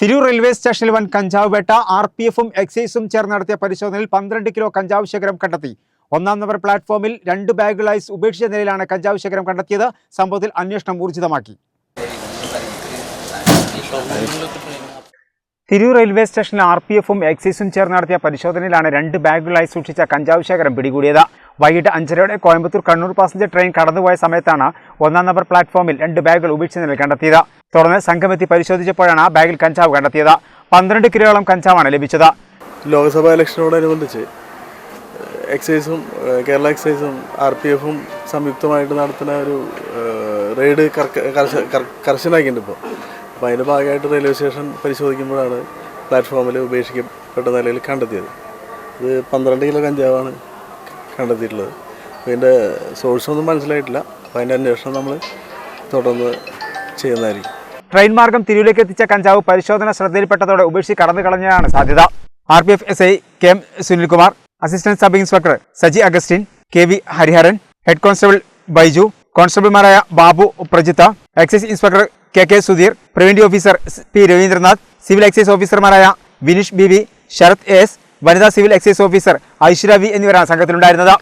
Tirur railway സ്റ്റേഷനിൽ വൻ കഞ്ചാവ് വേട്ട ആർ പി എഫും എക്സൈസും ചേർന്ന് നടത്തിയ പരിശോധനയിൽ പന്ത്രണ്ട് കിലോ കഞ്ചാവ് ശേഖരം കണ്ടെത്തി. ഒന്നാം നമ്പർ പ്ലാറ്റ്ഫോമിൽ രണ്ട് ബാഗുകളായി ഉപേക്ഷിച്ച നിലയിലാണ് കഞ്ചാവ് ശേഖരം കണ്ടെത്തിയത്. സംഭവത്തിൽ അന്വേഷണം ഊർജിതമാക്കി. തിരൂർ റെയിൽവേ സ്റ്റേഷനിൽ ആർ പി എഫും എക്സൈസും ചേർന്ന് നടത്തിയ പരിശോധനയിലാണ് രണ്ട് ബാഗുകളായി സൂക്ഷിച്ച കഞ്ചാവ് ശേഖരം പിടികൂടിയത്. വൈകിട്ട് അഞ്ചരയോടെ കോയമ്പത്തൂർ കണ്ണൂർ പാസഞ്ചർ ട്രെയിൻ കടന്നുപോയ സമയത്താണ് ഒന്നാം നമ്പർ പ്ലാറ്റ്ഫോമിൽ രണ്ട് ബാഗുകൾ ഉപേക്ഷിച്ച നിലയിൽ കണ്ടെത്തിയത്. തുടർന്ന് സംഘമെത്തി പരിശോധിച്ചപ്പോഴാണ് ബാഗിൽ കഞ്ചാവ് കണ്ടെത്തിയത്. പന്ത്രണ്ട് കിലോയോളം കഞ്ചാവാണ് ലഭിച്ചത്. ലോക്സഭാ ഇലക്ഷനോടനുബന്ധിച്ച് എക്സൈസും കേരള എക്സൈസും ആർ പി എഫും സംയുക്തമായിട്ട് നടത്തുന്ന ഒരു റെയ്ഡ് കർശനാക്കിയിട്ടുണ്ട് ഇപ്പോൾ അപ്പോൾ അതിന്റെ ഭാഗമായിട്ട് റെയിൽവേ സ്റ്റേഷൻ പരിശോധിക്കുമ്പോഴാണ് പ്ലാറ്റ്ഫോമിൽ ഉപേക്ഷിക്കപ്പെട്ട നിലയിൽ കണ്ടെത്തിയത്. ഇത് പന്ത്രണ്ട് കിലോ കഞ്ചാവാണ്. കണ്ടെത്തിയിട്ടുള്ളത് അതിന്റെ സോഴ്സ് ഒന്നും മനസ്സിലായിട്ടില്ല. അപ്പോൾ അതിന്റെ അന്വേഷണം നമ്മൾ തുടർന്ന് ചെയ്യുന്നതായിരിക്കും. ട്രെയിൻ മാർഗം തിരൂരിലേക്ക് എത്തിച്ച കഞ്ചാവ് പരിശോധന ശ്രദ്ധയിൽപ്പെട്ടതോടെ ഉപേക്ഷി കടന്നു കളഞ്ഞതാണ് സാധ്യത. R P F S I K M Sunilkumar assistant sub inspector Saji Augustine K V Hariharan head constable Baiju കോൺസ്റ്റബിൾമാരായ Babu Prajith excise inspector K K Sudheer preventive officer P Ravindranath civil excise ഓഫീസർമാരായ Vineesh B V Sarath S വനിതാ civil excise officer Aishwarya V എന്നിവരാണ് സംഘത്തിലുണ്ടായിരുന്നത്.